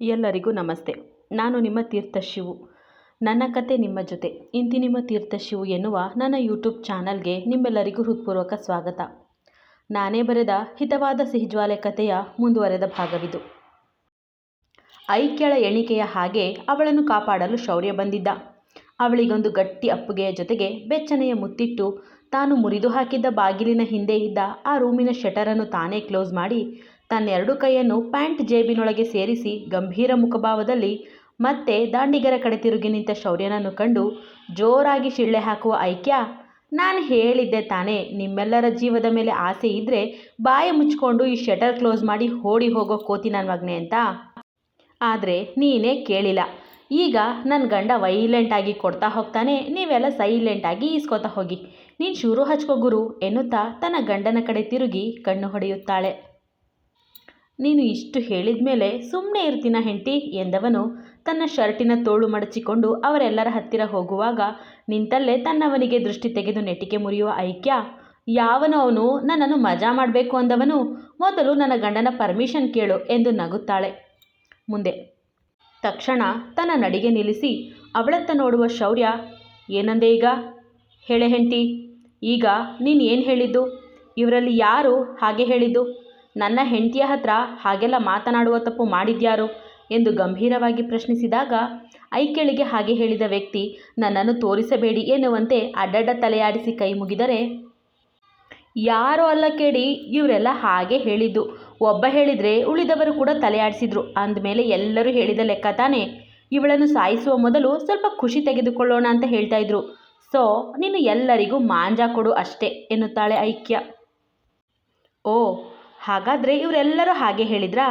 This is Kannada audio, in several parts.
ಎಲ್ಲರಿಗೂ ನಮಸ್ತೆ. ನಾನು ನಿಮ್ಮ ತೀರ್ಥಶಿವು ನನ್ನ ಕತೆ ನಿಮ್ಮ ಜೊತೆ. ಇಂತಿ ನಿಮ್ಮ ತೀರ್ಥಶಿವು ಎನ್ನುವ ನನ್ನ ಯೂಟ್ಯೂಬ್ ಚಾನಲ್ಗೆ ನಿಮ್ಮೆಲ್ಲರಿಗೂ ಹೃತ್ಪೂರ್ವಕ ಸ್ವಾಗತ. ನಾನೇ ಬರೆದ ಹಿತವಾದ ಸಿಹಿಜ್ವಾಲೆ ಕಥೆಯ ಮುಂದುವರೆದ ಭಾಗವಿದು. ಐಕ್ಯಳ ಎಣಿಕೆಯ ಹಾಗೆ ಅವಳನ್ನು ಕಾಪಾಡಲು ಶೌರ್ಯ ಬಂದಿದ್ದ. ಅವಳಿಗೊಂದು ಗಟ್ಟಿ ಅಪ್ಪುಗೆಯ ಜೊತೆಗೆ ಬೆಚ್ಚನೆಯ ಮುತ್ತಿಟ್ಟು ತಾನು ಮುರಿದು ಹಾಕಿದ್ದ ಬಾಗಿಲಿನ ಹಿಂದೆ ಇದ್ದ ಆ ರೂಮಿನ ಶಟರನ್ನು ತಾನೇ ಕ್ಲೋಸ್ ಮಾಡಿ ತನ್ನೆರಡು ಕೈಯನ್ನು ಪ್ಯಾಂಟ್ ಜೇಬಿನೊಳಗೆ ಸೇರಿಸಿ ಗಂಭೀರ ಮುಖಭಾವದಲ್ಲಿ ಮತ್ತೆ ದಾಂಡಿಗರ ಕಡೆ ತಿರುಗಿ ನಿಂತ ಶೌರ್ಯನನ್ನು ಕಂಡು ಜೋರಾಗಿ ಶಿಳ್ಳೆ ಹಾಕುವ ಐಕ್ಯ, ನಾನು ಹೇಳಿದ್ದೆ ತಾನೇ, ನಿಮ್ಮೆಲ್ಲರ ಜೀವದ ಮೇಲೆ ಆಸೆ ಇದ್ರೆ ಬಾಯ ಮುಚ್ಕೊಂಡು ಈ ಶಟರ್ ಕ್ಲೋಸ್ ಮಾಡಿ ಓಡಿ ಹೋಗೋ ಕೋತಿ ನನ್ನ ಮಗನೆ ಅಂತ. ಆದರೆ ನೀನೇ ಕೇಳಿಲ್ಲ. ಈಗ ನನ್ನ ಗಂಡ ವೈಲೆಂಟಾಗಿ ಕೊಡ್ತಾ ಹೋಗ್ತಾನೆ, ನೀವೆಲ್ಲ ಸೈಲೆಂಟಾಗಿ ಈಸ್ಕೊತಾ ಹೋಗಿ. ನೀನು ಶುರು ಹಚ್ಕೋ ಗುರು ಎನ್ನುತ್ತಾ ತನ್ನ ಗಂಡನ ಕಡೆ ತಿರುಗಿ ಕಣ್ಣು ಹೊಡೆಯುತ್ತಾಳೆ. ನೀನು ಇಷ್ಟು ಹೇಳಿದ ಮೇಲೆ ಸುಮ್ಮನೆ ಇರ್ತೀನ ಹೆಂಡತಿ ಎಂದವನು ತನ್ನ ಶರ್ಟಿನ ತೋಳು ಮಡಚಿಕೊಂಡು ಅವರೆಲ್ಲರ ಹತ್ತಿರ ಹೋಗುವಾಗ ನಿಂತಲ್ಲೇ ತನ್ನವನಿಗೆ ದೃಷ್ಟಿ ತೆಗೆದು ನೆಟಿಕೆ ಮುರಿಯುವ ಐಕ್ಯ. ಯಾವನು ಅವನು? ನನ್ನನ್ನು ಮಜಾ ಮಾಡಬೇಕು ಅಂದವನು? ಮೊದಲು ನನ್ನ ಗಂಡನ ಪರ್ಮಿಷನ್ ಕೇಳು ಎಂದು ನಗುತ್ತಾಳೆ. ಮುಂದೆ, ತಕ್ಷಣ ತನ್ನ ನಡಿಗೆ ನಿಲ್ಲಿಸಿ, ಅವಳತ್ತ ನೋಡುವ ಶೌರ್ಯ, ಏನಂದೆ ಈಗ? ಹೇಳೆ ಹೆಂಡತಿ, ಈಗ ನೀನು ಏನು ಹೇಳಿದ್ದು? ಇವರಲ್ಲಿ ಯಾರು ಹಾಗೆ ಹೇಳಿದ್ದು? ನನ್ನ ಹೆಂಡತಿಯ ಹತ್ರ ಹಾಗೆಲ್ಲ ಮಾತನಾಡುವ ತಪ್ಪು ಮಾಡಿದ್ಯಾರು? ಎಂದು ಗಂಭೀರವಾಗಿ ಪ್ರಶ್ನಿಸಿದಾಗ ಐಕ್ಯಳಿಗೆ ಹಾಗೆ ಹೇಳಿದ ವ್ಯಕ್ತಿ ನನ್ನನ್ನು ತೋರಿಸಬೇಡಿ ಎನ್ನುವಂತೆ ಅಡ್ಡಡ್ಡ ತಲೆಯಾಡಿಸಿ ಕೈ ಮುಗಿದರೆ? ಯಾರೋ ಅಲ್ಲ ಕೇಳಿ, ಇವರೆಲ್ಲ ಹಾಗೆ ಹೇಳಿದ್ದು. ಒಬ್ಬ ಹೇಳಿದರೆ ಉಳಿದವರು ಕೂಡ ತಲೆಯಾಡಿಸಿದ್ರು. ಅಂದಮೇಲೆ ಎಲ್ಲರೂ ಹೇಳಿದ ಲೆಕ್ಕ ತಾನೇ? ಇವಳನ್ನು ಸಾಯಿಸುವ ಮೊದಲು ಸ್ವಲ್ಪ ಖುಷಿ ತೆಗೆದುಕೊಳ್ಳೋಣ ಅಂತ ಹೇಳ್ತಾ ಇದ್ರು. ಸೊ, ನೀನು ಎಲ್ಲರಿಗೂ ಮಾಂಜ ಕೊಡು ಅಷ್ಟೇ, ಎನ್ನುತ್ತಾಳೆ ಐಕ್ಯ. ಓ ಹಾಗಾದರೆ ಇವರೆಲ್ಲರೂ ಹಾಗೆ ಹೇಳಿದ್ರಾ?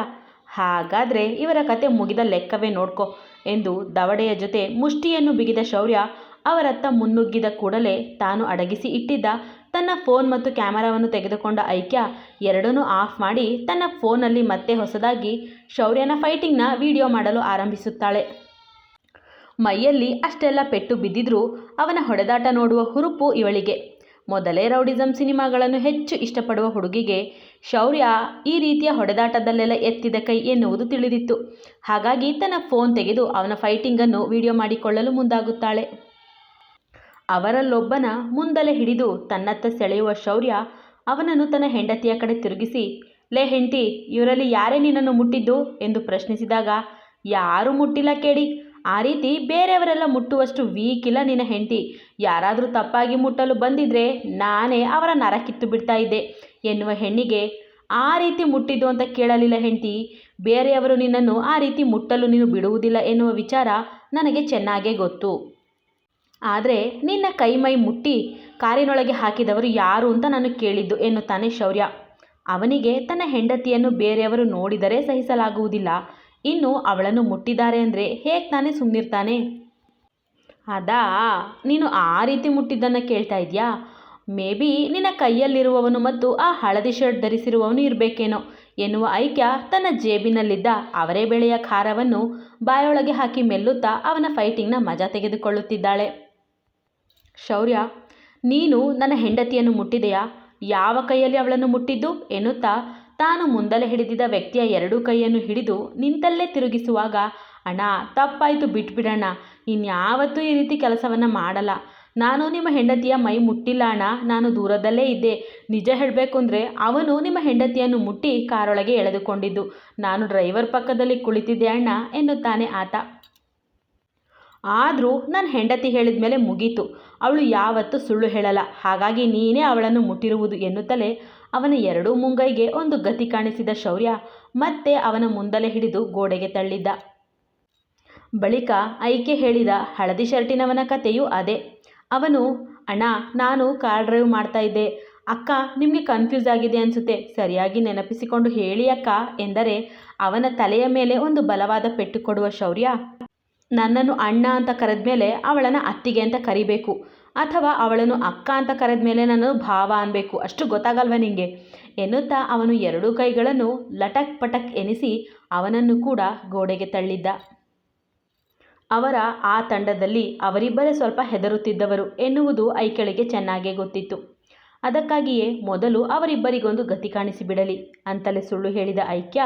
ಹಾಗಾದರೆ ಇವರ ಕತೆ ಮುಗಿದ ಲೆಕ್ಕವೇ ನೋಡ್ಕೊ ಎಂದು ದವಡೆಯ ಜೊತೆ ಮುಷ್ಟಿಯನ್ನು ಬಿಗಿದ ಶೌರ್ಯ ಅವರತ್ತ ಮುನ್ನುಗ್ಗಿದ ಕೂಡಲೇ ತಾನು ಅಡಗಿಸಿ ಇಟ್ಟಿದ್ದ ತನ್ನ ಫೋನ್ ಮತ್ತು ಕ್ಯಾಮರಾವನ್ನು ತೆಗೆದುಕೊಂಡ ಐಕ್ಯ ಎರಡನ್ನೂ ಆಫ್ ಮಾಡಿ ತನ್ನ ಫೋನಲ್ಲಿ ಮತ್ತೆ ಹೊಸದಾಗಿ ಶೌರ್ಯನ ಫೈಟಿಂಗ್ನ ವಿಡಿಯೋ ಮಾಡಲು ಆರಂಭಿಸುತ್ತಾಳೆ. ಮೈಯಲ್ಲಿ ಅಷ್ಟೆಲ್ಲ ಪೆಟ್ಟು ಬಿದ್ದಿದ್ರೂ ಅವನ ಹೊಡೆದಾಟ ನೋಡುವ ಹುರುಪು ಇವಳಿಗೆ. ಮೊದಲೇ ರೌಡಿಸಮ್ ಸಿನಿಮಾಗಳನ್ನು ಹೆಚ್ಚು ಇಷ್ಟಪಡುವ ಹುಡುಗಿಗೆ ಶೌರ್ಯ ಈ ರೀತಿಯ ಹೊಡೆದಾಟದಲ್ಲೆಲ್ಲ ಎತ್ತಿದ ಕೈ ಎನ್ನುವುದು ತಿಳಿದಿತ್ತು. ಹಾಗಾಗಿ ತನ್ನ ಫೋನ್ ತೆಗೆದು ಅವನ ಫೈಟಿಂಗನ್ನು ವಿಡಿಯೋ ಮಾಡಿಕೊಳ್ಳಲು ಮುಂದಾಗುತ್ತಾಳೆ. ಅವರಲ್ಲೊಬ್ಬನ ಮುಂದಲೆ ಹಿಡಿದು ತನ್ನತ್ತ ಸೆಳೆಯುವ ಶೌರ್ಯ ಅವನನ್ನು ತನ್ನ ಹೆಂಡತಿಯ ಕಡೆ ತಿರುಗಿಸಿ, ಲೇ ಹೆಂಡತಿ, ಇವರಲ್ಲಿ ಯಾರೇ ನಿನ್ನನ್ನು ಮುಟ್ಟಿದ್ದು? ಎಂದು ಪ್ರಶ್ನಿಸಿದಾಗ, ಯಾರೂ ಮುಟ್ಟಿಲ್ಲ ಕೇಳಿ. ಆ ರೀತಿ ಬೇರೆಯವರೆಲ್ಲ ಮುಟ್ಟುವಷ್ಟು ವೀಕ್ ಇಲ್ಲ ನಿನ್ನ ಹೆಂಡತಿ. ಯಾರಾದರೂ ತಪ್ಪಾಗಿ ಮುಟ್ಟಲು ಬಂದಿದ್ರೆ ನಾನೇ ಅವರ ನರ ಕಿತ್ತು ಬಿಡ್ತಾ ಇದ್ದೆ. ಎನ್ನುವ ಹೆಣ್ಣಿಗೆ, ಆ ರೀತಿ ಮುಟ್ಟಿದ್ದು ಅಂತ ಕೇಳಲಿಲ್ಲ ಹೆಂಡತಿ. ಬೇರೆಯವರು ನಿನ್ನನ್ನು ಆ ರೀತಿ ಮುಟ್ಟಲು ನೀನು ಬಿಡುವುದಿಲ್ಲ ಎನ್ನುವ ವಿಚಾರ ನನಗೆ ಚೆನ್ನಾಗೇ ಗೊತ್ತು. ಆದರೆ ನಿನ್ನ ಕೈ ಮೈ ಮುಟ್ಟಿ ಕಾರಿನೊಳಗೆ ಹಾಕಿದವರು ಯಾರು ಅಂತ ನಾನು ಕೇಳಿದ್ದು ಎನ್ನುತ್ತಾನೆ ಶೌರ್ಯ. ಅವನಿಗೆ ತನ್ನ ಹೆಂಡತಿಯನ್ನು ಬೇರೆಯವರು ನೋಡಿದರೆ ಸಹಿಸಲಾಗುವುದಿಲ್ಲ. ಇನ್ನು ಅವಳನ್ನು ಮುಟ್ಟಿದ್ದಾರೆ ಅಂದರೆ ಹೇಗೆ ತಾನೇ ಸುಮ್ಮನಿರ್ತಾನೆ ಅದಾ, ನೀನು ಆ ರೀತಿ ಮುಟ್ಟಿದ್ದನ್ನು ಕೇಳ್ತಾ ಇದೆಯಾ? ಮೇ ಬಿ ನಿನ್ನ ಕೈಯಲ್ಲಿರುವವನು ಮತ್ತು ಆ ಹಳದಿ ಶರ್ಟ್ ಧರಿಸಿರುವವನು ಇರಬೇಕೇನೋ ಎನ್ನುವ ಐಕ್ಯ ತನ್ನ ಜೇಬಿನಲ್ಲಿದ್ದ ಅವರೇ ಬೆಳೆಯ ಖಾರವನ್ನು ಬಾಯೊಳಗೆ ಹಾಕಿ ಮೆಲ್ಲುತ್ತಾ ಅವನ ಫೈಟಿಂಗ್ನ ಮಜಾ ತೆಗೆದುಕೊಳ್ಳುತ್ತಿದ್ದಾಳೆ. ಶೌರ್ಯ, ನೀನು ನನ್ನ ಹೆಂಡತಿಯನ್ನು ಮುಟ್ಟಿದೆಯಾ? ಯಾವ ಕೈಯಲ್ಲಿ ಅವಳನ್ನು ಮುಟ್ಟಿದ್ದು ಎನ್ನುತ್ತಾ ತಾನು ಮುಂದಲೆ ಹಿಡಿದಿದ್ದ ವ್ಯಕ್ತಿಯ ಎರಡೂ ಕೈಯನ್ನು ಹಿಡಿದು ನಿಂತಲ್ಲೇ ತಿರುಗಿಸುವಾಗ, ಅಣ್ಣ, ತಪ್ಪಾಯಿತು, ಬಿಟ್ಬಿಡಣ್ಣ. ಇನ್ಯಾವತ್ತೂ ಈ ರೀತಿ ಕೆಲಸವನ್ನು ಮಾಡಲ್ಲ. ನಾನು ನಿಮ್ಮ ಹೆಂಡತಿಯ ಮೈ ಮುಟ್ಟಿಲ್ಲ, ಅಣ್ಣ. ನಾನು ದೂರದಲ್ಲೇ ಇದ್ದೆ. ನಿಜ ಹೇಳಬೇಕು ಅಂದರೆ ಅವನು ನಿಮ್ಮ ಹೆಂಡತಿಯನ್ನು ಮುಟ್ಟಿ ಕಾರೊಳಗೆ ಎಳೆದುಕೊಂಡಿದ್ದು. ನಾನು ಡ್ರೈವರ್ ಪಕ್ಕದಲ್ಲಿ ಕುಳಿತಿದ್ದೆ, ಅಣ್ಣ, ಎನ್ನುತ್ತಾನೆ ಆತ. ಆದರೂ ನನ್ನ ಹೆಂಡತಿ ಹೇಳಿದ ಮೇಲೆ ಮುಗೀತು. ಅವಳು ಯಾವತ್ತೂ ಸುಳ್ಳು ಹೇಳಲ್ಲ. ಹಾಗಾಗಿ ನೀನೇ ಅವಳನ್ನು ಮುಟ್ಟಿರುವುದು ಎನ್ನುತ್ತಲೇ ಅವನ ಎರಡೂ ಮುಂಗೈಗೆ ಒಂದು ಗತಿ ಕಾಣಿಸಿದ ಶೌರ್ಯ, ಮತ್ತೆ ಅವನ ಮುಂದಲೆ ಹಿಡಿದು ಗೋಡೆಗೆ ತಳ್ಳಿದ್ದ. ಬಳಿಕ ಐಕೆ ಹೇಳಿದ ಹಳದಿ ಶರ್ಟಿನವನ ಕಥೆಯೂ ಅದೇ. ಅವನು, ಅಣ್ಣ, ನಾನು ಕಾರ್ ಡ್ರೈವ್ ಮಾಡ್ತಾ ಇದ್ದೆ. ಅಕ್ಕ, ನಿಮಗೆ ಕನ್ಫ್ಯೂಸ್ ಆಗಿದೆ ಅನಿಸುತ್ತೆ. ಸರಿಯಾಗಿ ನೆನಪಿಸಿಕೊಂಡು ಹೇಳಿ ಅಕ್ಕ ಎಂದರೆ, ಅವನ ತಲೆಯ ಮೇಲೆ ಒಂದು ಬಲವಾದ ಪೆಟ್ಟು ಕೊಡುವ ಶೌರ್ಯ. ನನ್ನನ್ನು ಅಣ್ಣ ಅಂತ ಕರೆದ ಮೇಲೆ ಅವಳನ್ನು ಅತ್ತಿಗೆ ಅಂತ ಕರಿಬೇಕು. ಅಥವಾ ಅವಳನ್ನು ಅಕ್ಕ ಅಂತ ಕರೆದ ಮೇಲೆ ನಾನು ಭಾವ ಅನ್ಬೇಕು. ಅಷ್ಟು ಗೊತ್ತಾಗಲ್ವ ನಿಂಗೆ? ಎನ್ನುತ್ತಾ ಅವನು ಎರಡೂ ಕೈಗಳನ್ನು ಲಟಕ್ ಪಟಕ್ ಎನಿಸಿ ಅವನನ್ನು ಕೂಡ ಗೋಡೆಗೆ ತಳ್ಳಿದ್ದ. ಅವರ ಆ ತಂಡದಲ್ಲಿ ಅವರಿಬ್ಬರೇ ಸ್ವಲ್ಪ ಹೆದರುತ್ತಿದ್ದವರು ಎನ್ನುವುದು ಐಕೆಳಿಗೆ ಚೆನ್ನಾಗೇ ಗೊತ್ತಿತ್ತು. ಅದಕ್ಕಾಗಿಯೇ ಮೊದಲು ಅವರಿಬ್ಬರಿಗೊಂದು ಗತಿ ಕಾಣಿಸಿಬಿಡಲಿ ಅಂತಲೇ ಸುಳ್ಳು ಹೇಳಿದ ಐಕ್ಯ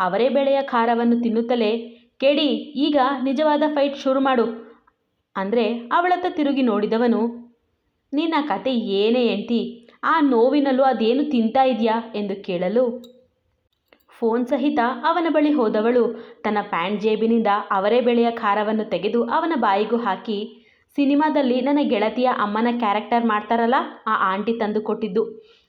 ಅವರೇ ಬೆಳೆಯ ಖಾರವನ್ನು ತಿನ್ನುತ್ತಲೇ ಕೇಳಿ ಈಗ ನಿಜವಾದ ಫೈಟ್ ಶುರು ಮಾಡು. ಅಂದರೆ ಅವಳತ್ತ ತಿರುಗಿ ನೋಡಿದವನು, ನಿನ್ನ ಕತೆ ಏನೇ ಎಂಟಿ, ಆ ನೋವಿನಲ್ಲೂ ಅದೇನು ತಿಂತಾ ಇದೆಯಾ? ಎಂದು ಕೇಳಲು. ಫೋನ್ ಸಹಿತ ಅವನ ಬಳಿ ಹೋದವಳು ತನ್ನ ಪ್ಯಾಂಟ್ ಜೇಬಿನಿಂದ ಅವರೇ ಬೆಳೆಯ ಖಾರವನ್ನು ತೆಗೆದು ಅವನ ಬಾಯಿಗೂ ಹಾಕಿ, ಸಿನಿಮಾದಲ್ಲಿ ನನ್ನ ಗೆಳತಿಯ ಅಮ್ಮನ ಕ್ಯಾರೆಕ್ಟರ್ ಮಾಡ್ತಾರಲ್ಲ, ಆ ಆಂಟಿ ತಂದು ಕೊಟ್ಟಿದ್ದು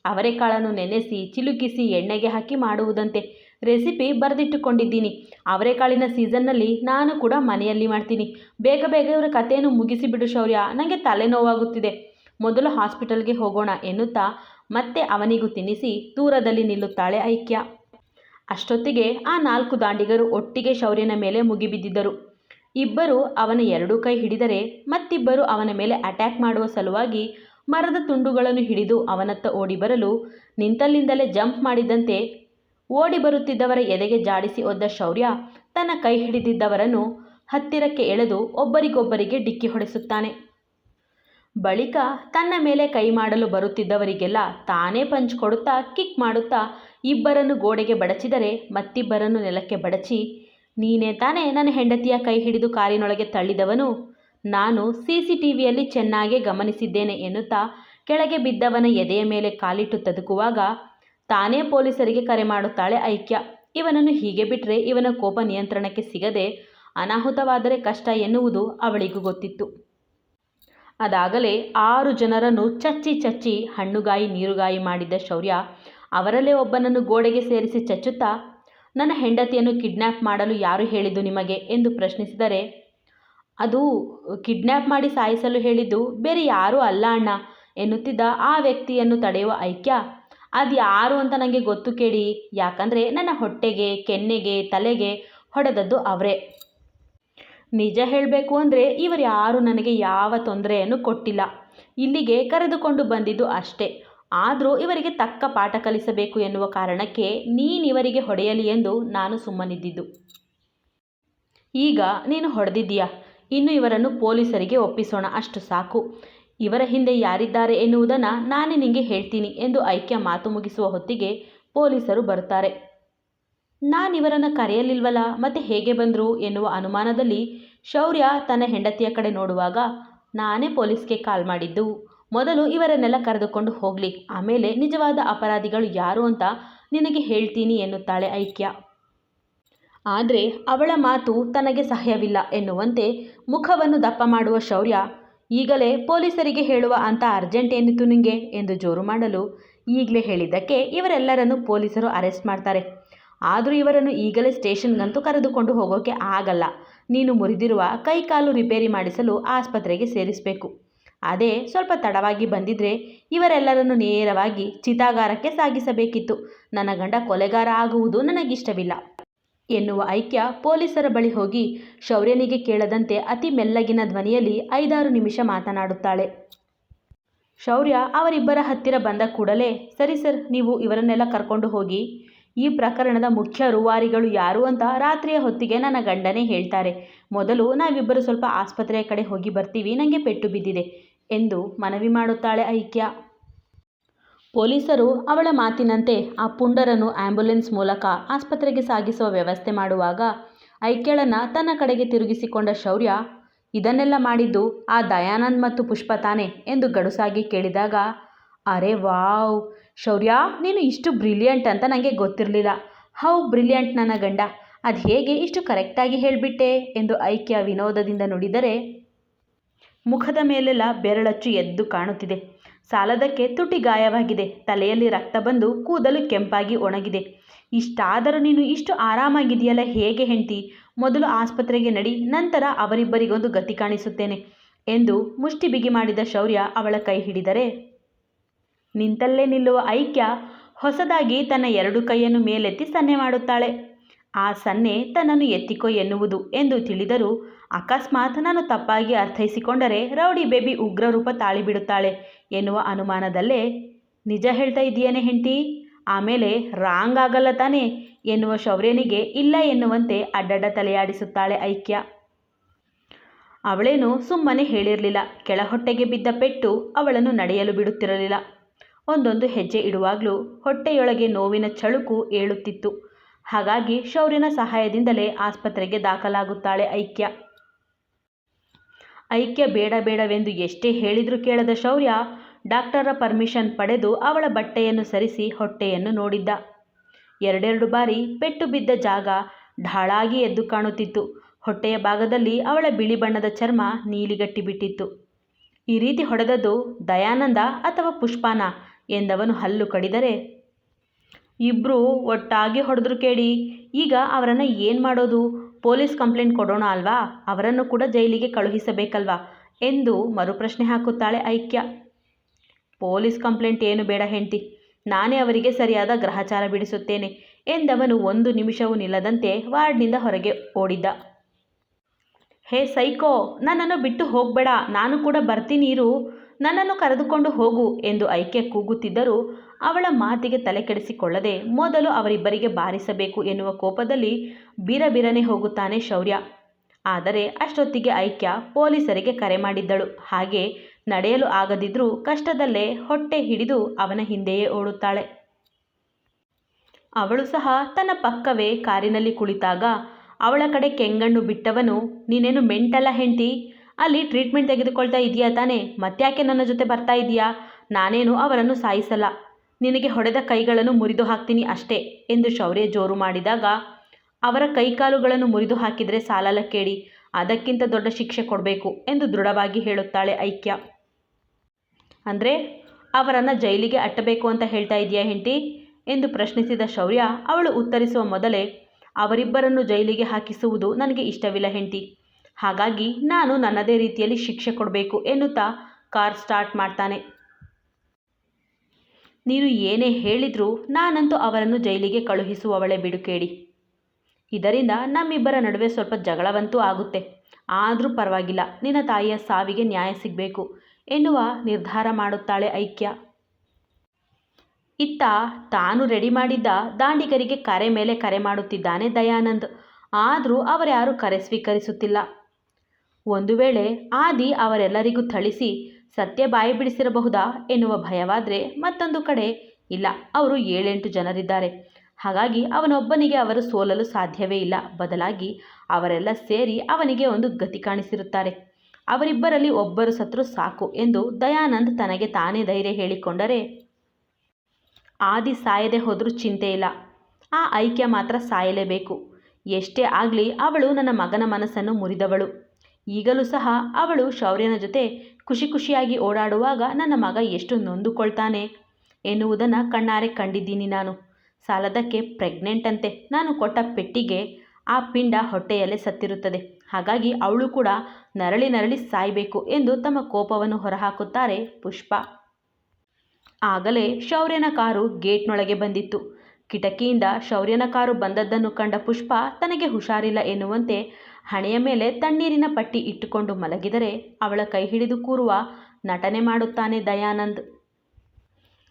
ಅವರೆಕಾಳನ್ನು ನೆನೆಸಿ, ಚಿಲುಕಿಸಿ, ಎಣ್ಣೆಗೆ ಹಾಕಿ ಮಾಡುವುದಂತೆ ರೆಸಿಪಿ ಬರೆದಿಟ್ಟುಕೊಂಡಿದ್ದೀನಿ. ಅವರೆಕಾಳಿನ ಸೀಸನ್ನಲ್ಲಿ ನಾನು ಕೂಡ ಮನೆಯಲ್ಲಿ ಮಾಡ್ತೀನಿ. ಬೇಗ ಬೇಗ ಇವರ ಕಥೆಯನ್ನು ಮುಗಿಸಿಬಿಡು ಶೌರ್ಯ. ನನಗೆ ತಲೆನೋವಾಗುತ್ತಿದೆ. ಮೊದಲು ಹಾಸ್ಪಿಟಲ್ಗೆ ಹೋಗೋಣ ಎನ್ನುತ್ತಾ ಮತ್ತೆ ಅವನಿಗೂ ತಿನ್ನಿಸಿ ದೂರದಲ್ಲಿ ನಿಲ್ಲುತ್ತಾಳೆ ಐಕ್ಯ. ಅಷ್ಟೊತ್ತಿಗೆ ಆ ನಾಲ್ಕು ದಾಂಡಿಗರು ಒಟ್ಟಿಗೆ ಶೌರ್ಯನ ಮೇಲೆ ಮುಗಿಬಿದ್ದಿದ್ದರು. ಇಬ್ಬರು ಅವನ ಎರಡೂ ಕೈ ಹಿಡಿದರೆ ಮತ್ತಿಬ್ಬರು ಅವನ ಮೇಲೆ ಅಟ್ಯಾಕ್ ಮಾಡುವ ಸಲುವಾಗಿ ಮರದ ತುಂಡುಗಳನ್ನು ಹಿಡಿದು ಅವನತ್ತ ಓಡಿ ಬರಲು ನಿಂತಲ್ಲಿಂದಲೇ ಜಂಪ್ ಮಾಡಿದಂತೆ ಓಡಿ ಬರುತ್ತಿದ್ದವರ ಎದೆಗೆ ಜಾಡಿಸಿ ಒದ್ದ ಶೌರ್ಯ ತನ್ನ ಕೈ ಹಿಡಿದಿದ್ದವರನ್ನು ಹತ್ತಿರಕ್ಕೆ ಎಳೆದು ಒಬ್ಬರಿಗೊಬ್ಬರಿಗೆ ಡಿಕ್ಕಿ ಹೊಡೆಸುತ್ತಾನೆ. ಬಳಿಕ ತನ್ನ ಮೇಲೆ ಕೈ ಮಾಡಲು ಬರುತ್ತಿದ್ದವರಿಗೆಲ್ಲ ತಾನೇ ಪಂಚ್ ಕೊಡುತ್ತಾ, ಕಿಕ್ ಮಾಡುತ್ತಾ ಇಬ್ಬರನ್ನು ಗೋಡೆಗೆ ಬಡಚಿದರೆ ಮತ್ತಿಬ್ಬರನ್ನು ನೆಲಕ್ಕೆ ಬಡಚಿ, ನೀನೇ ತಾನೇ ನನ್ನ ಹೆಂಡತಿಯ ಕೈ ಹಿಡಿದು ಕಾರಿನೊಳಗೆ ತಳ್ಳಿದವನು, ನಾನು ಸಿ ಸಿ ಟಿ ವಿಯಲ್ಲಿ ಚೆನ್ನಾಗೇ ಗಮನಿಸಿದ್ದೇನೆ ಎನ್ನುತ್ತಾ ಕೆಳಗೆ ಬಿದ್ದವನ ಎದೆಯ ಮೇಲೆ ಕಾಲಿಟ್ಟು ತದುಕುವಾಗ ತಾನೇ ಪೊಲೀಸರಿಗೆ ಕರೆ ಮಾಡುತ್ತಾಳೆ ಐಕ್ಯ. ಇವನನ್ನು ಹೀಗೆ ಬಿಟ್ಟರೆ ಇವನ ಕೋಪ ನಿಯಂತ್ರಣಕ್ಕೆ ಸಿಗದೆ ಅನಾಹುತವಾದರೆ ಕಷ್ಟ ಎನ್ನುವುದು ಅವಳಿಗೂ ಗೊತ್ತಿತ್ತು. ಅದಾಗಲೇ ಆರು ಜನರನ್ನು ಚಚ್ಚಿ ಚಚ್ಚಿ ಹಣ್ಣುಗಾಯಿ ನೀರುಗಾಯಿ ಮಾಡಿದ್ದ ಶೌರ್ಯ ಅವರಲ್ಲೇ ಒಬ್ಬನನ್ನು ಗೋಡೆಗೆ ಸೇರಿಸಿ ಚಚ್ಚುತ್ತಾ, ನನ್ನ ಹೆಂಡತಿಯನ್ನು ಕಿಡ್ನ್ಯಾಪ್ ಮಾಡಲು ಯಾರು ಹೇಳಿದ್ದು ನಿಮಗೆ ಎಂದು ಪ್ರಶ್ನಿಸಿದರೆ, ಅದು ಕಿಡ್ನ್ಯಾಪ್ ಮಾಡಿ ಸಾಯಿಸಲು ಹೇಳಿದ್ದು ಬೇರೆ ಯಾರೂ ಅಲ್ಲ ಅಣ್ಣ ಎನ್ನುತ್ತಿದ್ದ ಆ ವ್ಯಕ್ತಿಯನ್ನು ತಡೆಯುವ ಐಕ್ಯ ಅದು ಯಾರು ಅಂತ ನನಗೆ ಗೊತ್ತು ಕೇಳಿ, ಯಾಕಂದರೆ ನನ್ನ ಹೊಟ್ಟೆಗೆ, ಕೆನ್ನೆಗೆ, ತಲೆಗೆ ಹೊಡೆದದ್ದು ಅವರೇ. ನಿಜ ಹೇಳಬೇಕು ಅಂದರೆ ಇವರು ಯಾರು ನನಗೆ ಯಾವ ತೊಂದರೆಯನ್ನು ಕೊಟ್ಟಿಲ್ಲ. ಇಲ್ಲಿಗೆ ಕರೆದುಕೊಂಡು ಬಂದಿದ್ದು ಅಷ್ಟೇ. ಆದರೂ ಇವರಿಗೆ ತಕ್ಕ ಪಾಠ ಕಲಿಸಬೇಕು ಎನ್ನುವ ಕಾರಣಕ್ಕೆ ನೀನಿವರಿಗೆ ಹೊಡೆಯಲಿ ಎಂದು ನಾನು ಸುಮ್ಮನಿದ್ದಿದ್ದು. ಈಗ ನೀನು ಹೊಡೆದಿದ್ದೀಯಾ? ಇನ್ನು ಇವರನ್ನು ಪೊಲೀಸರಿಗೆ ಒಪ್ಪಿಸೋಣ, ಅಷ್ಟು ಸಾಕು. ಇವರ ಹಿಂದೆ ಯಾರಿದ್ದಾರೆ ಎನ್ನುವುದನ್ನು ನಾನೇ ನಿಮಗೆ ಹೇಳ್ತೀನಿ ಎಂದು ಐಕ್ಯ ಮಾತು ಮುಗಿಸುವ ಹೊತ್ತಿಗೆ ಪೊಲೀಸರು ಬರುತ್ತಾರೆ ನಾನಿವರನ್ನು ಕರೆಯಲಿಲ್ವಲ್ಲ ಮತ್ತೆ ಹೇಗೆ ಬಂದರು? ಎನ್ನುವ ಅನುಮಾನದಲ್ಲಿ ಶೌರ್ಯ ತನ್ನ ಹೆಂಡತಿಯ ಕಡೆ ನೋಡುವಾಗ, ನಾನೇ ಪೊಲೀಸ್ಗೆ ಕಾಲ್ ಮಾಡಿದ್ದು. ಮೊದಲು ಇವರನ್ನೆಲ್ಲ ಕರೆದುಕೊಂಡು ಹೋಗಲಿ. ಆಮೇಲೆ ನಿಜವಾದ ಅಪರಾಧಿಗಳು ಯಾರು ಅಂತ ನಿನಗೆ ಹೇಳ್ತೀನಿ ಎನ್ನುತ್ತಾಳೆ ಐಕ್ಯ. ಆದರೆ ಅವಳ ಮಾತು ತನಗೆ ಸಹ್ಯವಿಲ್ಲ ಎನ್ನುವಂತೆ ಮುಖವನ್ನು ದಪ್ಪ ಮಾಡುವ ಶೌರ್ಯ ಈಗಲೇ ಪೊಲೀಸರಿಗೆ ಹೇಳುವ ಅಂತ ಅರ್ಜೆಂಟ್ ಏನಿತ್ತು ನಿಮಗೆ ಎಂದು ಜೋರು ಮಾಡಲು ಈಗಲೇ ಹೇಳಿದ್ದಕ್ಕೆ ಇವರೆಲ್ಲರನ್ನು ಪೊಲೀಸರು ಅರೆಸ್ಟ್ ಮಾಡ್ತಾರೆ. ಆದರೂ ಇವರನ್ನು ಈಗಲೇ ಸ್ಟೇಷನ್ಗಂತೂ ಕರೆದುಕೊಂಡು ಹೋಗೋಕೆ ಆಗಲ್ಲ. ನೀನು ಮುರಿದಿರುವ ಕೈಕಾಲು ರಿಪೇರಿ ಮಾಡಿಸಲು ಆಸ್ಪತ್ರೆಗೆ ಸೇರಿಸಬೇಕು. ಅದೇ ಸ್ವಲ್ಪ ತಡವಾಗಿ ಬಂದಿದ್ರೆ ಇವರೆಲ್ಲರನ್ನು ನೇರವಾಗಿ ಚಿತಾಗಾರಕ್ಕೆ ಸಾಗಿಸಬೇಕಿತ್ತು. ನನ್ನ ಗಂಡ ಕೊಲೆಗಾರ ಆಗುವುದು ನನಗಿಷ್ಟವಿಲ್ಲ. ಎನ್ನುವ ಐಕ್ಯ ಪೊಲೀಸರ ಬಳಿ ಹೋಗಿ ಶೌರ್ಯನಿಗೆ ಕೇಳದಂತೆ ಅತಿ ಮೆಲ್ಲಗಿನ ಧ್ವನಿಯಲ್ಲಿ ಐದಾರು ನಿಮಿಷ ಮಾತನಾಡುತ್ತಾಳೆ. ಶೌರ್ಯ ಅವರಿಬ್ಬರ ಹತ್ತಿರ ಬಂದ ಕೂಡಲೇ, ಸರಿ ಸರ್, ನೀವು ಇವರನ್ನೆಲ್ಲ ಕರ್ಕೊಂಡು ಹೋಗಿ. ಈ ಪ್ರಕರಣದ ಮುಖ್ಯ ರೂವಾರಿಗಳು ಯಾರು ಅಂತ ರಾತ್ರಿಯ ಹೊತ್ತಿಗೆ ನನ್ನ ಗಂಡನೇ ಹೇಳ್ತಾರೆ. ಮೊದಲು ನಾವಿಬ್ಬರು ಸ್ವಲ್ಪ ಆಸ್ಪತ್ರೆಯ ಕಡೆ ಹೋಗಿ ಬರ್ತೀವಿ ನನಗೆ ಪೆಟ್ಟು ಬಿದ್ದಿದೆ ಎಂದು ಮನವಿ ಮಾಡುತ್ತಾಳೆ ಐಕ್ಯ. ಪೊಲೀಸರು ಅವಳ ಮಾತಿನಂತೆ ಆ ಪುಂಡರನ್ನು ಆಂಬ್ಯುಲೆನ್ಸ್ ಮೂಲಕ ಆಸ್ಪತ್ರೆಗೆ ಸಾಗಿಸುವ ವ್ಯವಸ್ಥೆ ಮಾಡುವಾಗ ಐಕ್ಯಳನ್ನು ತನ್ನ ಕಡೆಗೆ ತಿರುಗಿಸಿಕೊಂಡ ಶೌರ್ಯ, ಇದನ್ನೆಲ್ಲ ಮಾಡಿದ್ದು ಆ ದಯಾನಂದ್ ಮತ್ತು ಪುಷ್ಪ ತಾನೆ? ಎಂದು ಗಡುಸಾಗಿ ಕೇಳಿದಾಗ, ಅರೆ ವಾವ್! ಶೌರ್ಯ, ನೀನು ಇಷ್ಟು ಬ್ರಿಲಿಯಂಟ್ ಅಂತ ನನಗೆ ಗೊತ್ತಿರಲಿಲ್ಲ. ಹೌ ಬ್ರಿಲಿಯಂಟ್ ನನ್ನ ಗಂಡ! ಅದು ಹೇಗೆ ಇಷ್ಟು ಕರೆಕ್ಟಾಗಿ ಹೇಳಿಬಿಟ್ಟೆ? ಎಂದು ಐಕ್ಯ ವಿನೋದದಿಂದ ನುಡಿದರೆ, ಮುಖದ ಮೇಲೆಲ್ಲ ಬೆರಳಚ್ಚು ಎದ್ದು ಕಾಣುತ್ತಿದೆ. ಸಾಲದಕ್ಕೆ ತುಟಿ ಗಾಯವಾಗಿದೆ. ತಲೆಯಲ್ಲಿ ರಕ್ತ ಬಂದು ಕೂದಲು ಕೆಂಪಾಗಿ ಒಣಗಿದೆ. ಇಷ್ಟಾದರೂ ನೀನು ಇಷ್ಟು ಆರಾಮಾಗಿದೆಯಲ್ಲ ಹೇಗೆ ಹೆಂಡ್ತಿ? ಮೊದಲು ಆಸ್ಪತ್ರೆಗೆ ನಡಿ, ನಂತರ ಅವರಿಬ್ಬರಿಗೊಂದು ಗತಿ ಕಾಣಿಸುತ್ತೇನೆ ಎಂದು ಮುಷ್ಟಿ ಬಿಗಿ ಮಾಡಿದ ಶೌರ್ಯ ಅವಳ ಕೈ ಹಿಡಿದರೆ. ನಿಂತಲ್ಲೇ ನಿಲ್ಲುವ ಐಕ್ಯ ಹೊಸದಾಗಿ ತನ್ನ ಎರಡು ಕೈಯನ್ನು ಮೇಲೆತ್ತಿ ಸನ್ನೆ ಮಾಡುತ್ತಾಳೆ. ಆ ಸನ್ನೆ ತನ್ನನ್ನು ಎತ್ತಿಕೊ ಎನ್ನುವುದು ಎಂದು ತಿಳಿದರೂ ಅಕಸ್ಮಾತ್ ನಾನು ತಪ್ಪಾಗಿ ಅರ್ಥೈಸಿಕೊಂಡರೆ ರೌಡಿ ಬೇಬಿ ಉಗ್ರ ರೂಪ ತಾಳಿಬಿಡುತ್ತಾಳೆ. ಎನ್ನುವ ಅನುಮಾನದಲ್ಲೇ, ನಿಜ ಹೇಳ್ತಾ ಇದೆಯೇನೆ ಹೆಂಡತಿ? ಆಮೇಲೆ ರಾಂಗ್ ಆಗಲ್ಲ ತಾನೇ? ಎನ್ನುವ ಶೌರ್ಯನಿಗೆ ಇಲ್ಲ ಎನ್ನುವಂತೆ ಅಡ್ಡಡ್ಡ ತಲೆಯಾಡಿಸುತ್ತಾಳೆ ಐಕ್ಯ. ಅವಳೇನು ಸುಮ್ಮನೆ ಹೇಳಿರಲಿಲ್ಲ. ಕೆಳಹೊಟ್ಟೆಗೆ ಬಿದ್ದ ಪೆಟ್ಟು ಅವಳನ್ನು ನಡೆಯಲು ಬಿಡುತ್ತಿರಲಿಲ್ಲ. ಒಂದೊಂದು ಹೆಜ್ಜೆ ಇಡುವಾಗಲೂ ಹೊಟ್ಟೆಯೊಳಗೆ ನೋವಿನ ಚಳುಕು ಏಳುತ್ತಿತ್ತು. ಹಾಗಾಗಿ ಶೌರ್ಯನ ಸಹಾಯದಿಂದಲೇ ಆಸ್ಪತ್ರೆಗೆ ದಾಖಲಾಗುತ್ತಾಳೆ ಐಕ್ಯ. ಐಕ್ಯ ಬೇಡ ಬೇಡವೆಂದು ಎಷ್ಟೇ ಹೇಳಿದರೂ ಕೇಳದ ಶೌರ್ಯ ಡಾಕ್ಟರ ಪರ್ಮಿಷನ್ ಪಡೆದು ಅವಳ ಬಟ್ಟೆಯನ್ನು ಸರಿಸಿ ಹೊಟ್ಟೆಯನ್ನು ನೋಡಿದ್ದ. ಎರಡೆರಡು ಬಾರಿ ಪೆಟ್ಟು ಬಿದ್ದ ಜಾಗ ಢಾಳಾಗಿ ಎದ್ದು ಕಾಣುತ್ತಿತ್ತು. ಹೊಟ್ಟೆಯ ಭಾಗದಲ್ಲಿ ಅವಳ ಬಿಳಿ ಬಣ್ಣದ ಚರ್ಮ ನೀಲಿಗಟ್ಟಿಬಿಟ್ಟಿತ್ತು ಈ ರೀತಿ ಹೊಡೆದದ್ದು ದಯಾನಂದ ಅಥವಾ ಪುಷ್ಪಾನ ಎಂದವನು ಹಲ್ಲು ಕಡಿದರೆ? ಇಬ್ಬರು ಒಟ್ಟಾಗಿ ಹೊಡೆದ್ರು ಕೇಳಿ, ಈಗ ಅವರನ್ನು ಏನು ಮಾಡೋದು? ಪೊಲೀಸ್ ಕಂಪ್ಲೇಂಟ್ ಕೊಡೋಣ ಅಲ್ವಾ? ಅವರನ್ನು ಕೂಡ ಜೈಲಿಗೆ ಕಳುಹಿಸಬೇಕಲ್ವಾ? ಎಂದು ಮರುಪ್ರಶ್ನೆ ಹಾಕುತ್ತಾಳೆ ಐಕ್ಯ. ಪೊಲೀಸ್ ಕಂಪ್ಲೇಂಟ್ ಏನು ಬೇಡ ಹೆಂಡತಿ. ನಾನೇ ಅವರಿಗೆ ಸರಿಯಾದ ಗ್ರಹಚಾರ ಬಿಡಿಸುತ್ತೇನೆ ಎಂದವನು ಒಂದು ನಿಮಿಷವೂ ನಿಲ್ಲದಂತೆ ವಾರ್ಡ್ನಿಂದ ಹೊರಗೆ ಓಡಿದ್ದ. ಹೇ ಸೈಕೋ, ನನ್ನನ್ನು ಬಿಟ್ಟು ಹೋಗಬೇಡ. ನಾನು ಕೂಡ ಬರ್ತೀನಿ ಇರು. ನನ್ನನ್ನು ಕರೆದುಕೊಂಡು ಹೋಗು ಎಂದು ಐಕ್ಯ ಕೂಗುತ್ತಿದ್ದರೂ ಅವಳ ಮಾತಿಗೆ ತಲೆ ಕೆಡಿಸಿಕೊಳ್ಳದೆ ಮೊದಲು ಅವರಿಬ್ಬರಿಗೆ ಬಾರಿಸಬೇಕು ಎನ್ನುವ ಕೋಪದಲ್ಲಿ ಬಿರಬಿರನೆ ಹೋಗುತ್ತಾನೆ ಶೌರ್ಯ. ಆದರೆ ಅಷ್ಟೊತ್ತಿಗೆ ಐಕ್ಯ ಪೊಲೀಸರಿಗೆ ಕರೆ ಮಾಡಿದ್ದಳು. ಹಾಗೆ ನಡೆಯಲು ಆಗದಿದ್ರೂ ಕಷ್ಟದಲ್ಲೇ ಹೊಟ್ಟೆ ಹಿಡಿದು ಅವನ ಹಿಂದೆಯೇ ಓಡುತ್ತಾಳೆ. ಅವಳು ಸಹ ತನ್ನ ಪಕ್ಕವೇ ಕಾರಿನಲ್ಲಿ ಕುಳಿತಾಗ ಅವಳ ಕಡೆ ಕೆಂಗಣ್ಣು ಬಿಟ್ಟವನು, ನೀನೇನು ಮೆಂಟಲ್ಲ ಹೆಂಡತಿ? ಅಲ್ಲಿ ಟ್ರೀಟ್ಮೆಂಟ್ ತೆಗೆದುಕೊಳ್ತಾ ಇದೆಯಾ ತಾನೇ? ಮತ್ತ್ಯಾಕೆ ನನ್ನ ಜೊತೆ ಬರ್ತಾ ಇದೆಯಾ ನಾನೇನು ಅವರನ್ನು ಸಾಯಿಸಲ್ಲ. ನಿನಗೆ ಹೊಡೆದ ಕೈಗಳನ್ನು ಮುರಿದು ಹಾಕ್ತೀನಿ ಅಷ್ಟೇ, ಎಂದು ಶೌರ್ಯ ಜೋರು ಮಾಡಿದಾಗ ಅವರ ಕೈಕಾಲುಗಳನ್ನು ಮುರಿದು ಹಾಕಿದರೆ ಸಾಲಲ್ಲ ಕೇಳಿ. ಅದಕ್ಕಿಂತ ದೊಡ್ಡ ಶಿಕ್ಷೆ ಕೊಡಬೇಕು ಎಂದು ದೃಢವಾಗಿ ಹೇಳುತ್ತಾಳೆ ಐಕ್ಯ. ಅಂದರೆ, ಅವರನ್ನು ಜೈಲಿಗೆ ಅಟ್ಟಬೇಕು ಅಂತ ಹೇಳ್ತಾ ಇದೆಯಾ ಹೆಂಡತಿ? ಎಂದು ಪ್ರಶ್ನಿಸಿದ ಶೌರ್ಯ, ಅವಳು ಉತ್ತರಿಸುವ ಮೊದಲೇ, ಅವರಿಬ್ಬರನ್ನು ಜೈಲಿಗೆ ಹಾಕಿಸುವುದು ನನಗೆ ಇಷ್ಟವಿಲ್ಲ ಹೆಂಡತಿ. ಹಾಗಾಗಿ ನಾನು ನನ್ನದೇ ರೀತಿಯಲ್ಲಿ ಶಿಕ್ಷೆ ಕೊಡಬೇಕು ಎನ್ನುತ್ತಾ ಕಾರ್ ಸ್ಟಾರ್ಟ್ ಮಾಡ್ತಾನೆ. ನೀನು ಏನೇ ಹೇಳಿದರೂ ನಾನಂತೂ ಅವರನ್ನು ಜೈಲಿಗೆ ಕಳುಹಿಸುವವಳೆ ಬಿಡು ಕೇಳಿ. ಇದರಿಂದ ನಮ್ಮಿಬ್ಬರ ನಡುವೆ ಸ್ವಲ್ಪ ಜಗಳವಂತೂ ಆಗುತ್ತೆ. ಆದರೂ ಪರವಾಗಿಲ್ಲ, ನಿನ್ನ ತಾಯಿಯ ಸಾವಿಗೆ ನ್ಯಾಯ ಸಿಗಬೇಕು ಎನ್ನುವ ನಿರ್ಧಾರ ಮಾಡುತ್ತಾಳೆ ಐಕ್ಯ. ಇತ್ತ ತಾನು ರೆಡಿ ಮಾಡಿದ್ದ ದಾಂಡಿಗರಿಗೆ ಕರೆ ಮೇಲೆ ಕರೆ ಮಾಡುತ್ತಿದ್ದಾನೆ ದಯಾನಂದ್. ಆದರೂ ಅವರ್ಯಾರೂ ಕರೆ ಸ್ವೀಕರಿಸುತ್ತಿಲ್ಲ. ಒಂದು ವೇಳೆ ಆದಿ ಅವರೆಲ್ಲರಿಗೂ ಥಳಿಸಿ, ಸತ್ಯ ಬಾಯಿ ಬಿಡಿಸಿರಬಹುದಾ ಎನ್ನುವ ಭಯವಾದರೆ ಮತ್ತೊಂದು ಕಡೆ ಇಲ್ಲ, ಅವರು ಏಳೆಂಟು ಜನರಿದ್ದಾರೆ. ಹಾಗಾಗಿ ಅವನೊಬ್ಬನಿಗೆ ಅವರು ಸೋಲಲು ಸಾಧ್ಯವೇ ಇಲ್ಲ. ಬದಲಾಗಿ ಅವರೆಲ್ಲ ಸೇರಿ ಅವನಿಗೆ ಒಂದು ಗತಿ ಕಾಣಿಸಿರುತ್ತಾರೆ. ಅವರಿಬ್ಬರಲ್ಲಿ ಒಬ್ಬರು ಸತ್ರು ಸಾಕು ಎಂದು ದಯಾನಂದ್ ತನಗೆ ತಾನೇ ಧೈರ್ಯ ಹೇಳಿಕೊಂಡರೆ ಆದಿ ಸಾಯದೆ ಹೋದರೂ ಚಿಂತೆ ಇಲ್ಲ. ಆ ಐಕ್ಯ ಮಾತ್ರ ಸಾಯಲೇಬೇಕು. ಎಷ್ಟೇ ಆಗಲಿ ಅವಳು ನನ್ನ ಮಗನ ಮನಸ್ಸನ್ನು ಮುರಿದವಳು. ಈಗಲೂ ಸಹ ಅವಳು ಶೌರ್ಯನ ಜೊತೆ ಖುಷಿ ಖುಷಿಯಾಗಿ ಓಡಾಡುವಾಗ ನನ್ನ ಮಗ ಎಷ್ಟು ನೊಂದುಕೊಳ್ತಾನೆ ಎನ್ನುವುದನ್ನು ಕಣ್ಣಾರೆ ಕಂಡಿದ್ದೀನಿ ನಾನು. ಸಾಲದಕ್ಕೆ ಪ್ರೆಗ್ನೆಂಟ್ ಅಂತೆ. ನಾನು ಕೊಟ್ಟ ಪೆಟ್ಟಿಗೆ ಆ ಪಿಂಡ ಹೊಟ್ಟೆಯಲ್ಲೇ ಸತ್ತಿರುತ್ತದೆ. ಹಾಗಾಗಿ ಅವಳು ಕೂಡ ನರಳಿ ನರಳಿ ಸಾಯಬೇಕು ಎಂದು ತಮ್ಮ ಕೋಪವನ್ನು ಹೊರಹಾಕುತ್ತಾರೆ ಪುಷ್ಪ. ಆಗಲೇ ಶೌರ್ಯನ ಕಾರು ಗೇಟ್ನೊಳಗೆ ಬಂದಿತ್ತು. ಕಿಟಕಿಯಿಂದ ಶೌರ್ಯನ ಕಾರು ಬಂದದ್ದನ್ನು ಕಂಡ ಪುಷ್ಪ ತನಗೆ ಹುಷಾರಿಲ್ಲ ಎನ್ನುವಂತೆ ಹಣೆಯ ಮೇಲೆ ತಣ್ಣೀರಿನ ಪಟ್ಟಿ ಇಟ್ಟುಕೊಂಡು ಮಲಗಿದರೆ ಅವಳ ಕೈ ಹಿಡಿದು ಕೂರುವ ನಟನೆ ಮಾಡುತ್ತಾನೆ ದಯಾನಂದ್.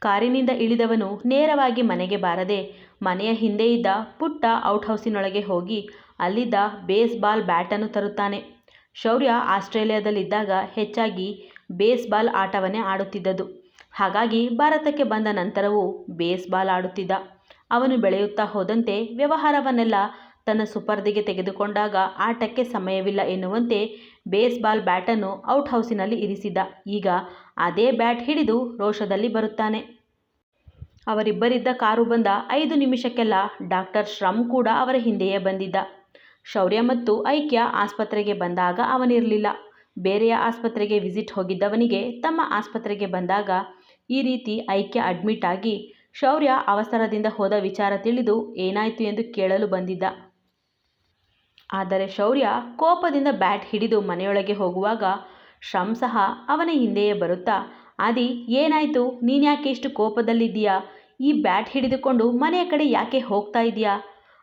ಕಾರಿನಿಂದ ಇಳಿದವನು ನೇರವಾಗಿ ಮನೆಗೆ ಬಾರದೆ ಮನೆಯ ಹಿಂದೆ ಇದ್ದ ಪುಟ್ಟ ಔಟ್ಹೌಸಿನೊಳಗೆ ಹೋಗಿ ಅಲ್ಲಿದ್ದ ಬೇಸ್ಬಾಲ್ ಬ್ಯಾಟನ್ನು ತರುತ್ತಾನೆ. ಶೌರ್ಯ ಆಸ್ಟ್ರೇಲಿಯಾದಲ್ಲಿದ್ದಾಗ ಹೆಚ್ಚಾಗಿ ಬೇಸ್ಬಾಲ್ ಆಟವನ್ನೇ ಆಡುತ್ತಿದ್ದದು. ಹಾಗಾಗಿ ಭಾರತಕ್ಕೆ ಬಂದ ನಂತರವೂ ಬೇಸ್ಬಾಲ್ ಆಡುತ್ತಿದ್ದ. ಅವನು ಬೆಳೆಯುತ್ತಾ ಹೋದಂತೆ ವ್ಯವಹಾರವನ್ನೆಲ್ಲ ತನ್ನ ಸುಪರ್ದಿಗೆ ತೆಗೆದುಕೊಂಡಾಗ ಆಟಕ್ಕೆ ಸಮಯವಿಲ್ಲ ಎನ್ನುವಂತೆ ಬೇಸ್ಬಾಲ್ ಬ್ಯಾಟನ್ನು ಔಟ್ ಹೌಸಿನಲ್ಲಿ ಇರಿಸಿದ್ದ. ಈಗ ಅದೇ ಬ್ಯಾಟ್ ಹಿಡಿದು ರೋಷದಲ್ಲಿ ಬರುತ್ತಾನೆ. ಅವರಿಬ್ಬರಿದ್ದ ಕಾರು ಬಂದ ಐದು ನಿಮಿಷಕ್ಕೆಲ್ಲ ಡಾಕ್ಟರ್ ಶ್ರಮ್ ಕೂಡ ಅವರ ಹಿಂದೆಯೇ ಬಂದಿದ್ದ. ಶೌರ್ಯ ಮತ್ತು ಐಕ್ಯ ಆಸ್ಪತ್ರೆಗೆ ಬಂದಾಗ ಅವನಿರಲಿಲ್ಲ. ಬೇರೆಯ ಆಸ್ಪತ್ರೆಗೆ ವಿಸಿಟ್ ಹೋಗಿದ್ದವನಿಗೆ ತಮ್ಮ ಆಸ್ಪತ್ರೆಗೆ ಬಂದಾಗ ಈ ರೀತಿ ಐಕ್ಯ ಅಡ್ಮಿಟ್ ಆಗಿ ಶೌರ್ಯ ಅವಸರದಿಂದ ಹೋದ ವಿಚಾರ ತಿಳಿದು ಏನಾಯಿತು ಎಂದು ಕೇಳಲು ಬಂದಿದ್ದ. ಆದರೆ ಶೌರ್ಯ ಕೋಪದಿಂದ ಬ್ಯಾಟ್ ಹಿಡಿದು ಮನೆಯೊಳಗೆ ಹೋಗುವಾಗ ಶ್ರಮ್ ಸಹ ಅವನ ಹಿಂದೆಯೇ ಬರುತ್ತಾ? ಆದಿ, ಏನಾಯಿತು? ನೀನ್ಯಾಕೆ ಇಷ್ಟು ಕೋಪದಲ್ಲಿದ್ದೀಯಾ? ಈ ಬ್ಯಾಟ್ ಹಿಡಿದುಕೊಂಡು ಮನೆಯ ಕಡೆ ಯಾಕೆ ಹೋಗ್ತಾ ಇದೆಯಾ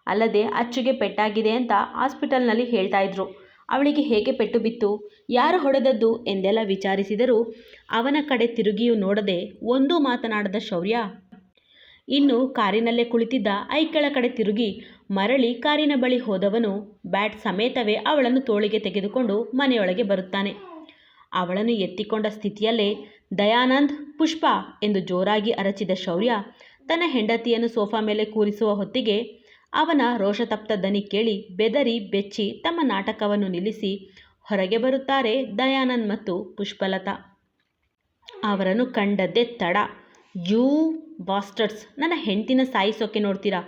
ಅಲ್ಲದೆ ಅಚ್ಚುಗೆ ಪೆಟ್ಟಾಗಿದೆ ಅಂತ ಹಾಸ್ಪಿಟಲ್ನಲ್ಲಿ ಹೇಳ್ತಾ ಇದ್ರು. ಅವಳಿಗೆ ಹೇಗೆ ಪೆಟ್ಟು ಬಿತ್ತು? ಯಾರು ಹೊಡೆದದ್ದು? ಎಂದೆಲ್ಲ ವಿಚಾರಿಸಿದರೂ ಅವನ ಕಡೆ ತಿರುಗಿಯೂ ನೋಡದೆ ಒಂದೂ ಮಾತನಾಡದ ಶೌರ್ಯ. ಇನ್ನು ಕಾರಿನಲ್ಲೇ ಕುಳಿತಿದ್ದ ಐಕ್ಯಳ ಕಡೆ ತಿರುಗಿ ಮರಳಿ ಕಾರಿನ ಬಳಿ ಹೋದವನು ಬ್ಯಾಟ್ ಸಮೇತವೇ ಅವಳನ್ನು ತೋಳಿಗೆ ತೆಗೆದುಕೊಂಡು ಮನೆಯೊಳಗೆ ಬರುತ್ತಾನೆ. ಅವಳನ್ನು ಎತ್ತಿಕೊಂಡ ಸ್ಥಿತಿಯಲ್ಲೇ ದಯಾನಂದ್ ಪುಷ್ಪ ಎಂದು ಜೋರಾಗಿ ಅರಚಿದ ಶೌರ್ಯ ತನ್ನ ಹೆಂಡತಿಯನ್ನು ಸೋಫಾ ಮೇಲೆ ಕೂರಿಸುವ ಹೊತ್ತಿಗೆ ಅವನ ರೋಷತಪ್ತ ದನಿ ಕೇಳಿ ಬೆದರಿ ಬೆಚ್ಚಿ ತಮ್ಮ ನಾಟಕವನ್ನು ನಿಲ್ಲಿಸಿ ಹೊರಗೆ ಬರುತ್ತಾರೆ ದಯಾನಂದ್ ಮತ್ತು ಪುಷ್ಪಲತಾ. ಅವರನ್ನು ಕಂಡದ್ದೇ ತಡ. ಯೂ ಬಾಸ್ಟರ್ಸ್ ನನ್ನ ಹೆಂಡತಿನ ಸಾಯಿಸೋಕೆ ನೋಡ್ತೀರಾ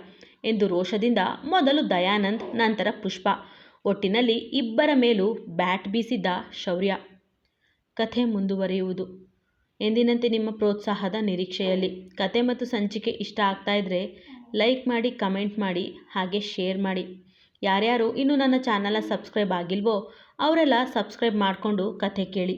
ಎಂದು ರೋಷದಿಂದ ಮೊದಲು ದಯಾನಂದ್, ನಂತರ ಪುಷ್ಪ. ಒಟ್ಟಿನಲ್ಲಿ ಇಬ್ಬರ ಮೇಲೂ ಬ್ಯಾಟ್ ಬೀಸಿದ್ದ ಶೌರ್ಯ. ಕಥೆ ಮುಂದುವರಿಯುವುದು. ಎಂದಿನಂತೆ ನಿಮ್ಮ ಪ್ರೋತ್ಸಾಹದ ನಿರೀಕ್ಷೆಯಲ್ಲಿ ಕತೆ ಮತ್ತು ಸಂಚಿಕೆ ಇಷ್ಟ ಆಗ್ತಾ ಇದ್ದರೆ ಲೈಕ್ ಮಾಡಿ, ಕಮೆಂಟ್ ಮಾಡಿ, ಹಾಗೆ ಶೇರ್ ಮಾಡಿ. ಯಾರ್ಯಾರು ಇನ್ನೂ ನನ್ನ ಚಾನಲ ಸಬ್ಸ್ಕ್ರೈಬ್ ಆಗಿಲ್ವೋ ಅವರೆಲ್ಲ ಸಬ್ಸ್ಕ್ರೈಬ್ ಮಾಡಿಕೊಂಡು ಕಥೆ ಕೇಳಿ.